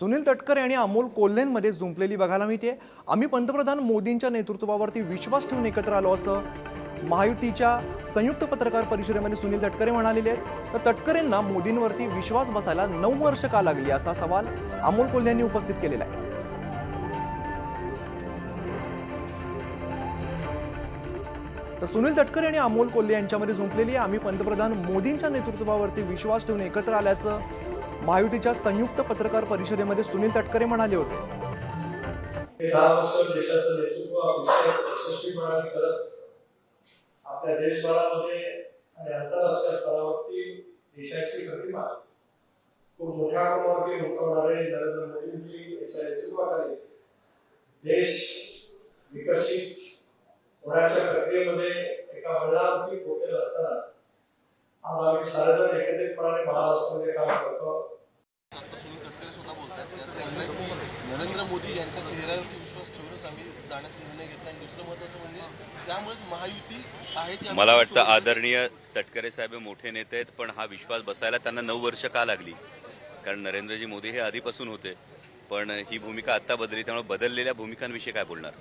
सुनील तटकरे आणि अमोल कोल्हेंमध्ये जुंपलेली बघायला मिळते. आम्ही पंतप्रधान मोदींच्या नेतृत्वावरती विश्वास ठेवून एकत्र आलो असं महायुतीच्या संयुक्त पत्रकार परिषदेमध्ये सुनील तटकरे म्हणालेले आहेत. तर तटकरेंना मोदींवरती विश्वास बसायला नऊ वर्ष का लागली असा सवाल अमोल कोल्हे यांनी उपस्थित केलेला आहे. तर सुनील तटकरे आणि अमोल कोल्हे यांच्यामध्ये जुंपलेली आहे. आम्ही पंतप्रधान मोदींच्या नेतृत्वावरती विश्वास ठेवून एकत्र आल्याचं महायुतीच्या संयुक्त पत्रकार परिषदेमध्ये सुनील तटकरे म्हणाले होते. हे दहा वर्ष देशाचं नेतृत्व यशस्वीपणाने करत आपल्या देशभरामध्ये आणि आंतरराष्ट्रीय स्तरावरती देशाची प्रतिमा खूप मोठ्या प्रमाणावरती नरेंद्र मोदींची याच्या नेतृत्वाखाली देश विकसित होण्याच्या प्रक्रियेमध्ये एका बळावरती पोहोचलेला असतात. आज आम्ही एकत्रितपणाने महाराष्ट्रामध्ये काम करतो. आता नरेंद्र मोदी यांच्या चेहऱ्यावरती विश्वास ठेवूनच आम्ही जाण्याचा निर्णय घेतला आणि दुसरं महत्त्वाचं म्हणजे त्यामुळेच महायुती आहे मला वाटतं आदरणीय तटकरे साहेब हे मोठे नेते आहेत पण हा विश्वास बसायला त्यांना नऊ वर्ष का लागली? कारण नरेंद्रजी मोदी हे आधीपासून होते पण ही भूमिका आत्ता बदलली त्यामुळे बदललेल्या भूमिकांविषयी काय बोलणार?